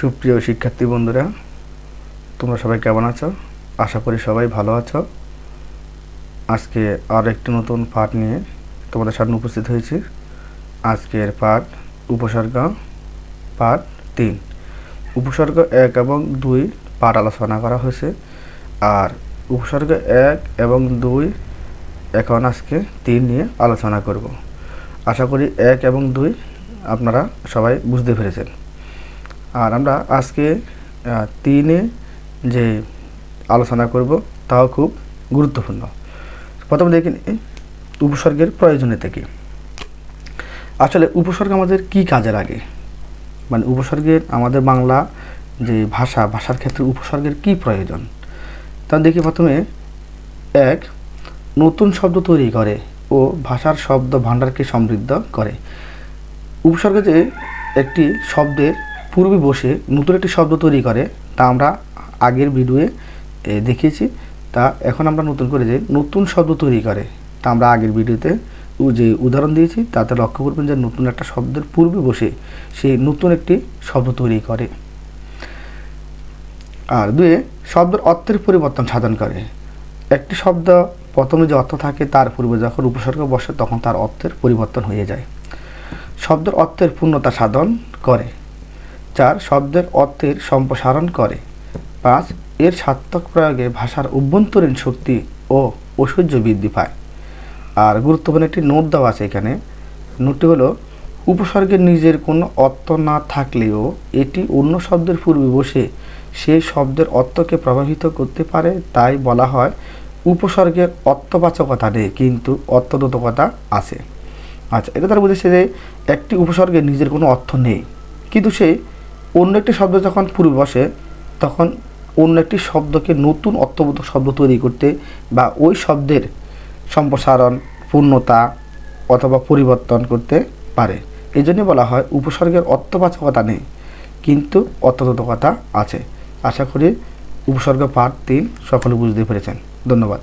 সুপ্রিয় শিক্ষার্থী বন্ধুরা, তোমরা সবাই কেমন আছো? আশা করি সবাই ভালো আছো। আজকে আর একটি নতুন পাঠ নিয়ে তোমাদের সামনে উপস্থিত হয়েছি। আজকের পাঠ উপসর্গ, পাঠ তিন। উপসর্গ এক এবং দুই পাঠ আলোচনা করা হয়েছে। আর উপসর্গ এক এবং দুই এখন আজকে তিন নিয়ে আলোচনা করব। আশা করি এক এবং দুই আপনারা সবাই বুঝতে পেরেছেন। আর আমরা আজকে তিনে যে আলোচনা করব তাও খুব গুরুত্বপূর্ণ। প্রথমে দেখে উপসর্গের প্রয়োজনীয়তা কী? আসলে উপসর্গ আমাদের কি কাজে লাগে? মানে উপসর্গের, আমাদের বাংলা যে ভাষা, ভাষার ক্ষেত্রে উপসর্গের কি প্রয়োজন? তা দেখি প্রথমে, এক, নতুন শব্দ তৈরি করে ও ভাষার শব্দ ভাণ্ডারকে সমৃদ্ধ করে। উপসর্গ যে একটি শব্দের পূর্বে বসে নতুন একটি শব্দ তৈরি করে, তা আমরা আগের ভিডিওয়ে দেখিয়েছি। তা এখন আমরা নতুন করে যে নতুন শব্দ তৈরি করে, তা আমরা আগের ভিডিওতে যে উদাহরণ দিয়েছি, তাতে লক্ষ্য করবেন যে নতুন একটা শব্দের পূর্বে বসে সেই নতুন একটি শব্দ তৈরি করে। আর দুয়ে, শব্দের অর্থের পরিবর্তন সাধন করে। একটি শব্দ প্রথমে যে অর্থ থাকে, তার পূর্বে যখন উপসর্গ বসে, তখন তার অর্থের পরিবর্তন হয়ে যায়। শব্দের অর্থের পূর্ণতা সাধন করে। চার শব্দের অর্থের সম্প্রসারণ করে। পাঁচ, এর সার্থক প্রয়োগে ভাষার অভ্যন্তরীণ শক্তি ও ঐশ্বর্য বৃদ্ধি পায়। আর গুরুত্বপূর্ণ একটি নোট দেওয়া আছে এখানে। নোটটি হলো উপসর্গের নিজের কোনো অর্থ না থাকলেও এটি অন্য শব্দের পূর্বে বসে সেই শব্দের অর্থকে প্রভাবিত করতে পারে। তাই বলা হয়, উপসর্গের অর্থবাচকতা নেই, কিন্তু অর্থদোতকতা আছে। আচ্ছা এটা তারা বুঝেছে যে একটি উপসর্গের নিজের কোনো অর্থ নেই। কিন্তু সে অন্য একটি শব্দ যখন পূর্বে বসে, তখন অন্য একটি শব্দকে নতুন অর্থবোধক শব্দ তৈরি করতে বা ওই শব্দের সম্প্রসারণ, পূর্ণতা অথবা পরিবর্তন করতে পারে। এই জন্যই বলা হয় উপসর্গের অর্থবাচকতা নেই, কিন্তু অর্থবোধকতা আছে। আশা করি উপসর্গ পাঠ তিন সকলে বুঝতে পেরেছেন। ধন্যবাদ।